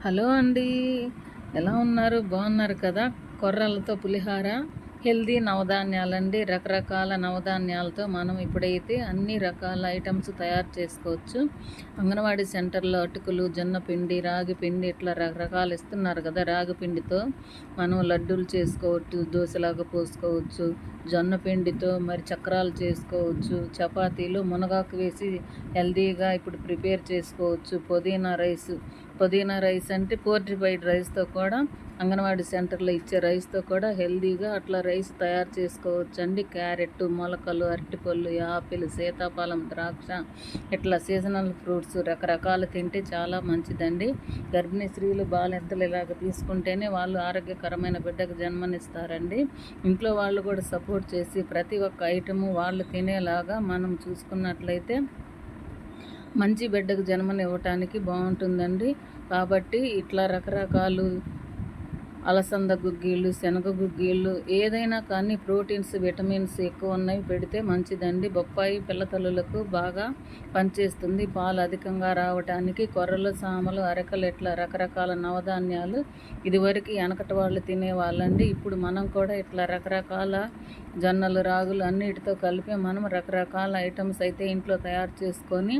Hello అండి. ఎలా ఉన్నారు? బాగున్నారు కదా? కొర్రలతో పులిహార? హెల్దీ నవధాన్యాలండి. రకరకాల నవధాన్యాలతో మనం ఇప్పుడైతే అన్ని రకాల ఐటమ్స్ తయారు చేసుకోవచ్చు. అంగన్వాడీ సెంటర్లో అటుకులు జొన్న పిండి రాగి పిండి ఇట్లా రకరకాలు ఇస్తున్నారు కదా. రాగి పిండితో మనం లడ్డూలు చేసుకోవచ్చు దోశలాగా పోసుకోవచ్చు జొన్న పిండితో మరి చక్రాలు చేసుకోవచ్చు చపాతీలు మునగాకు వేసి హెల్దీగా ఇప్పుడు ప్రిపేర్ చేసుకోవచ్చు. పుదీనా రైస్. పుదీనా రైస్ అంటే పోర్టిఫైడ్ రైస్తో కూడా అంగన్వాడీ సెంటర్లో ఇచ్చే రైస్తో కూడా హెల్దీగా అట్లా రైస్ తయారు చేసుకోవచ్చండి. క్యారెట్ మొలకలు అరటిపళ్ళు యాపిల్ సీతాఫలం ద్రాక్ష ఇట్లా సీజనల్ ఫ్రూట్స్ రకరకాలు తింటే చాలా మంచిదండి. గర్భిణీ స్త్రీలు బాలెంతలు ఇలాగ తీసుకుంటేనే వాళ్ళు ఆరోగ్యకరమైన బిడ్డకు జన్మనిస్తారండి. ఇంట్లో వాళ్ళు కూడా సపోర్ట్ చేసి ప్రతి ఒక్క ఐటము వాళ్ళు తినేలాగా మనం చూసుకున్నట్లయితే మంచి బిడ్డకు జన్మనివ్వటానికి బాగుంటుందండి. కాబట్టి ఇట్లా రకరకాలు అలసంద గుగ్గీళ్ళు శనగ గుగ్గీళ్ళు ఏదైనా కానీ ప్రోటీన్స్ విటమిన్స్ ఎక్కువ ఉన్నవి పెడితే మంచిదండి. బొప్పాయి పిల్లతల్లులకు బాగా పనిచేస్తుంది. పాలు అధికంగా రావడానికి కొర్రలు సామలు అరకలు ఇట్లా రకరకాల నవధాన్యాలు ఇదివరకు వెనకటి వాళ్ళు తినేవాళ్ళండి. ఇప్పుడు మనం కూడా ఇట్లా రకరకాల జొన్నలు రాగులు అన్నిటితో కలిపి మనం రకరకాల ఐటమ్స్ అయితే ఇంట్లో తయారు చేసుకొని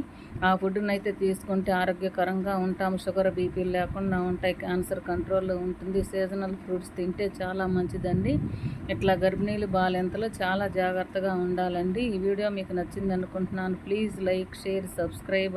ఆ ఫుడ్ని అయితే తీసుకుంటే ఆరోగ్యకరంగా ఉంటాం. షుగర్ బీపీ లేకుండా ఉంటాయి. క్యాన్సర్ కంట్రోల్లో ఉంటుంది. సీజన్ సీజనల్ ఫ్రూట్స్ తింటే చాలా మంచిదండి. ఇట్లా గర్భిణీలు బాలెంతలో చాలా జాగ్రత్తగా ఉండాలండి. ఈ వీడియో మీకు నచ్చింది అనుకుంటున్నాను ప్లీజ్ లైక్ షేర్ సబ్స్క్రైబ్.